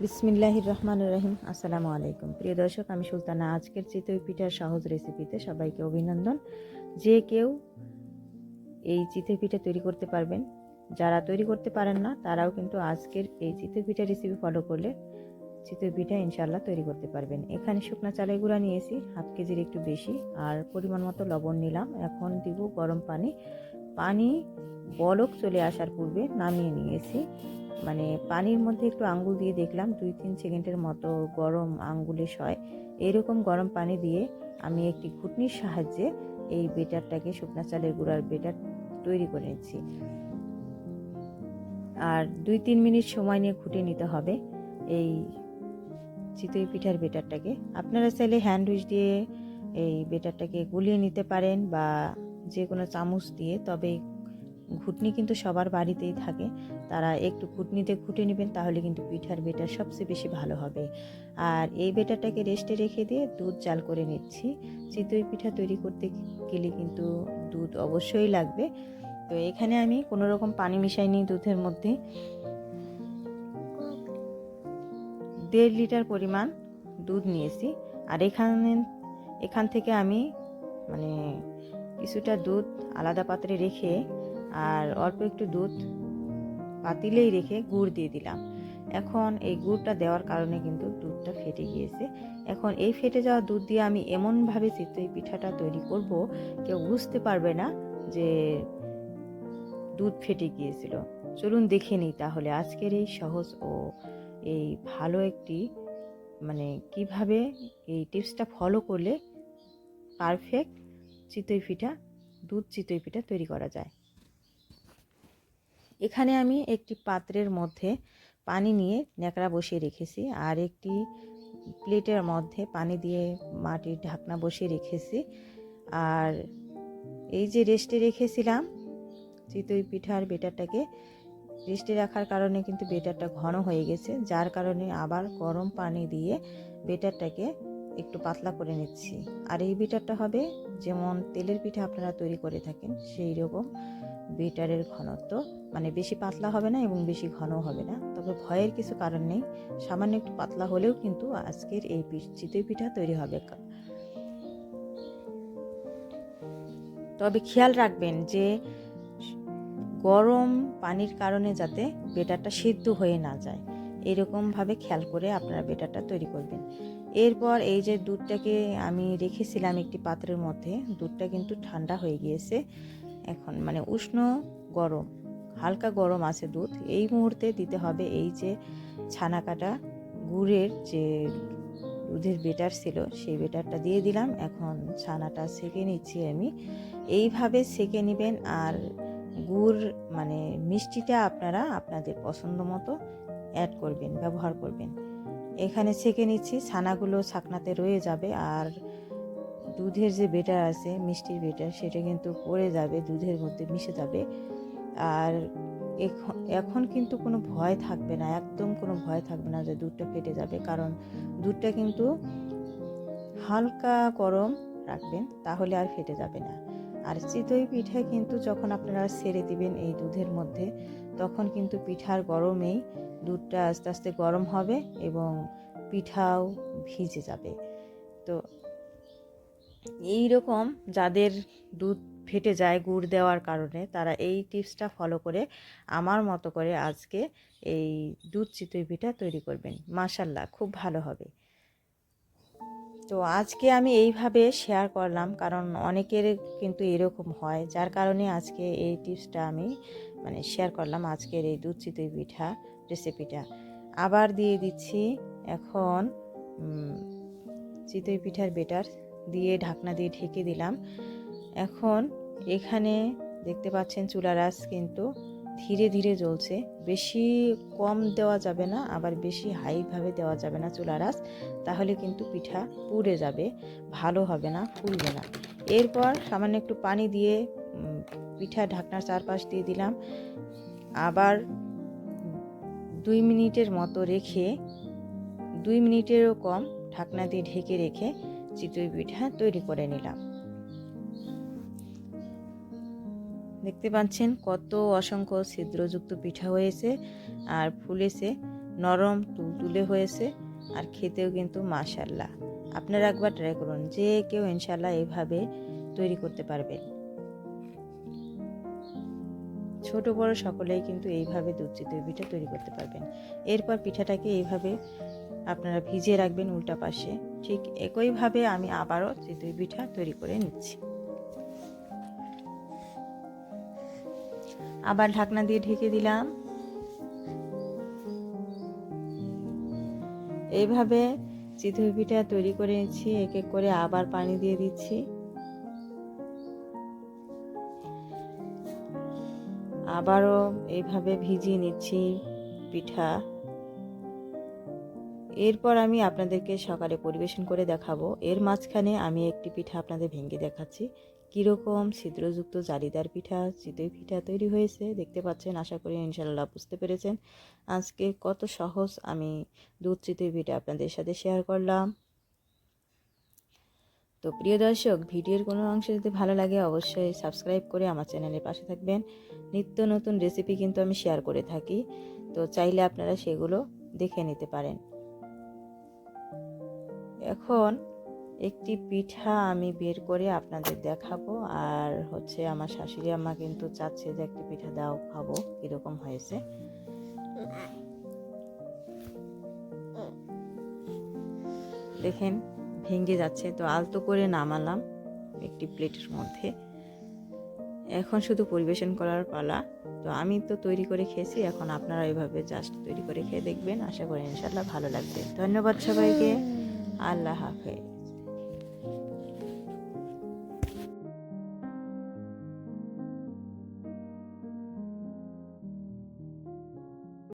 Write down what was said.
বিসমিল্লাহির রহমান রহিম। আসসালামু আলাইকুম। প্রিয় দর্শক, আমি সুলতানা। আজকের চিতই পিঠার সহজ রেসিপিতে সবাইকে অভিনন্দন। যে কেউ এই চিতই পিঠা তৈরি করতে পারবেন। যারা তৈরি করতে পারেন না, তারাও কিন্তু আজকের এই চিতই পিঠা রেসিপি ফলো করলে চিতই পিঠা ইনশাল্লাহ তৈরি করতে পারবেন। এখানে শুকনা চালের গুঁড়া নিয়েছি, হাফ কেজির একটু বেশি। আর পরিমাণ মতো লবণ নিলাম। এখন দিব গরম পানি। পানি বলক চলে আসার পূর্বে নামিয়ে নিয়েছি। মানে পানির মধ্যে একটু আঙ্গুল দিয়ে দেখলাম, দুই তিন সেকেন্ডের মতো গরম আঙ্গুলে সয়। এরকম গরম পানি দিয়ে আমি একটি ঘুটনির সাহায্যে এই বেটারটাকে শুকনা চালের গুঁড়ার বেটার তৈরি করে নিচ্ছি। আর দুই তিন মিনিট সময় নিয়ে ঘুটে নিতে হবে এই চিতই পিঠার বেটারটাকে। আপনারা চাইলে হ্যান্ড উইচ দিয়ে এই বেটারটাকে গুলিয়ে নিতে পারেন বা যে কোনো চামচ দিয়ে, তবে ঘুটনি কিন্তু সবার বাড়িতেই থাকে। তারা একটু ঘুটনিতে ঘুটে নেবেন, তাহলে কিন্তু পিঠার বেটার সবচেয়ে বেশি ভালো হবে। আর এই বেটারটাকে রেস্টে রেখে দিয়ে দুধ জাল করে নিচ্ছি। চিতই পিঠা তৈরি করতে গেলে কিন্তু দুধ অবশ্যই লাগবে। তো এখানে আমি কোনো রকম পানি মিশাইনি দুধের মধ্যে। দেড় লিটার পরিমাণ দুধ নিয়েছি। আর এখানে, এখান থেকে আমি মানে কিছুটা দুধ আলাদা পাত্রে রেখে আর অল্প একটু দুধ পাতিলেই রেখে গুড় দিয়ে দিলাম। এখন এই গুড়টা দেওয়ার কারণে কিন্তু দুধটা ফেটে গিয়েছে। এখন এই ফেটে যাওয়া দুধ দিয়ে আমি এমনভাবে চিতই পিঠাটা তৈরি করব, কেউ বুঝতে পারবে না যে দুধ ফেটে গিয়েছিল। চলুন দেখে নিই তাহলে আজকের এই সহজ ও এই ভালো একটি মানে কীভাবে এই টিপসটা ফলো করলে পারফেক্ট চিতই পিঠা, দুধ চিতই পিঠা তৈরি করা যায়। এখানে আমি একটি পাত্রের মধ্যে পানি নিয়ে ন্যাকড়া বসিয়ে রেখেছি আর একটি প্লেটের মধ্যে পানি দিয়ে মাটির ঢাকনা বসিয়ে রেখেছি। আর এই যে রেস্টে রেখেছিলাম চিতই পিঠার বেটারটাকে, রেস্টে রাখার কারণে কিন্তু বেটারটা ঘন হয়ে গেছে, যার কারণে আবার গরম পানি দিয়ে বেটারটাকে একটু পাতলা করে নিচ্ছি। আর এই বেটারটা হবে যেমন তেলের পিঠা আপনারা তৈরি করে থাকেন, সেই রকম বেটারের ঘনত্ব। মানে বেশি পাতলা হবে না এবং বেশি ঘন হবে না। তবে ভয়ের কিছু কারণ নেই, সামান্য একটু পাতলা হলেও কিন্তু আজকের এই চিতই পিঠা তৈরি হবে। তবে খেয়াল রাখবেন যে গরম পানির কারণে যাতে বেটারটা সিদ্ধ হয়ে না যায়, এরকমভাবে খেয়াল করে আপনারা বেটারটা তৈরি করবেন। এরপর এই যে দুধটাকে আমি রেখেছিলাম একটি পাত্রের মধ্যে, দুধটা কিন্তু ঠান্ডা হয়ে গিয়েছে। এখন মানে উষ্ণ গরম, হালকা গরম আছে দুধ। এই মুহূর্তে দিতে হবে এই যে ছানা কাটা গুড়ের যে দুধের বেটার ছিল, সেই বেটারটা দিয়ে দিলাম। এখন ছানাটা সেকে নিচ্ছি আমি। এইভাবে সেকে নেবেন আর গুড় মানে মিষ্টিটা আপনারা আপনাদের পছন্দ মতো অ্যাড করবেন, ব্যবহার করবেন। এখানে ছেঁকে নিচ্ছি, ছানাগুলো ছাকনাতে রয়ে যাবে আর দুধের যে বেটার আছে, মিষ্টির বেটার, সেটা কিন্তু পড়ে যাবে, দুধের মধ্যে মিশে যাবে। আর এখন এখন কিন্তু কোনো ভয় থাকবে না, একদম কোনো ভয় থাকবে না যে দুধটা ফেটে যাবে, কারণ দুধটা কিন্তু হালকা গরম রাখবেন, তাহলে আর ফেটে যাবে না। আর চিতই পিঠা কিন্তু যখন আপনারা ছেড়ে দিবেন এই দুধের মধ্যে, তখন কিন্তু পিঠার গরমেই দুধটা আস্তে আস্তে গরম হবে এবং পিঠাও ভিজে যাবে। তো এই রকম যাদের দুধ ফেটে যায় গুড় দেওয়ার কারণে, তারা এই টিপসটা ফলো করে আমার মতো করে আজকে এই দুধ চিতই পিঠা তৈরি করবেন। মাশাল্লাহ, খুব ভালো হবে। তো আজকে আমি এইভাবে শেয়ার করলাম, কারণ অনেকের কিন্তু এরকম হয়, যার কারণে আজকে এই টিপসটা আমি মানে শেয়ার করলাম আজকের এই দুধ চিতই পিঠা রেসিপিটা আবার দিয়ে দিচ্ছি এখন চিতই পিঠার বেটার দিয়ে ঢাকনা দিয়ে ঢেকে দিলাম। এখন এখানে দেখতে পাচ্ছেন চুলার আঁচ কিন্তু ধীরে ধীরে জ্বলছে। বেশি কম দেওয়া যাবে না, আবার বেশি হাইভাবে দেওয়া যাবে না চুলার আঁচ, তাহলে কিন্তু পিঠা পুড়ে যাবে, ভালো হবে না, ফুলবে না। এরপর সামান্য একটু পানি দিয়ে পিঠা ঢাকনার চারপাশ দিয়ে দিলাম। আবার দুই মিনিটের মতো রেখে, দুই মিনিটেরও কম ঢাকনা দিয়ে ঢেকে রেখে চিতই পিঠা তৈরি করে নিলাম। দেখতে পাচ্ছেন কত অসংখ্য ছিদ্রযুক্ত পিঠা হয়েছে আর ফুলেছে, নরম তুলতুলে হয়েছে আর খেতেও কিন্তু মাশাল্লাহ। আপনারা একবার ট্রাই করুন, যে কেউ ইনশাল্লাহ এইভাবে তৈরি করতে পারবেন। ছোট বড় সকলেই কিন্তু এইভাবে দুধ চিতই পিঠা তৈরি করতে পারবেন। এরপর পিঠাটাকে এইভাবে আপনারা ভিজিয়ে রাখবেন উল্টা পাশে। ঠিক একইভাবে আমি আবারও চিতই পিঠা তৈরি করে নিচ্ছি। আবার ঢাকনা দিয়ে ঢেকে দিলাম। এইভাবে চিতই পিঠা তৈরি করে নিচ্ছি, এক এক করে আবার পানি দিয়ে দিচ্ছি। আবারও এইভাবে ভিজিয়ে নিচ্ছি পিঠা। এরপর আমি আপনাদেরকে সকালে পরিবেশন করে দেখাবো। এর মাঝখানে আমি একটি পিঠা আপনাদের ভেঙে দেখাচ্ছি। কীরকম ছিদ্রযুক্ত জালিদার পিঠা, চিতই পিঠা তৈরি হয়েছে, দেখতে পাচ্ছেন, আশা করি ইনশাল্লাহ বুঝতে পেরেছেন। আজকে কত সহজ আমি দুধ চিতই পিঠা আপনাদের সাথে শেয়ার করলাম। তো প্রিয় দর্শক, ভিডিওর কোনো অংশ যদি ভালো লাগে অবশ্যই সাবস্ক্রাইব করে আমার চ্যানেলের পাশে থাকবেন। নিত্য নতুন রেসিপি কিন্তু আমি শেয়ার করে থাকি, তো চাইলে আপনারা সেগুলো দেখে নিতে পারেন। এখন একটি পিঠা আমি বের করে আপনাদের দেখাবো, আর হচ্ছে আমার শাশুড়ি আম্মা কিন্তু চাচ্ছে যে একটি পিঠা দাও, খাব কীরকম হয়েছে। দেখেন ভেঙে যাচ্ছে। তো আলতো করে নামালাম একটি প্লেটের মধ্যে। এখন শুধু পরিবেশন করার পালা। তো আমি তো তৈরি করে খেয়েছি, এখন আপনারা এইভাবে জাস্ট তৈরি করে খেয়ে দেখবেন। আশা করি ইনশাল্লাহ ভালো লাগবে। ধন্যবাদ সবাইকে। আল্লাহ হাফেজ।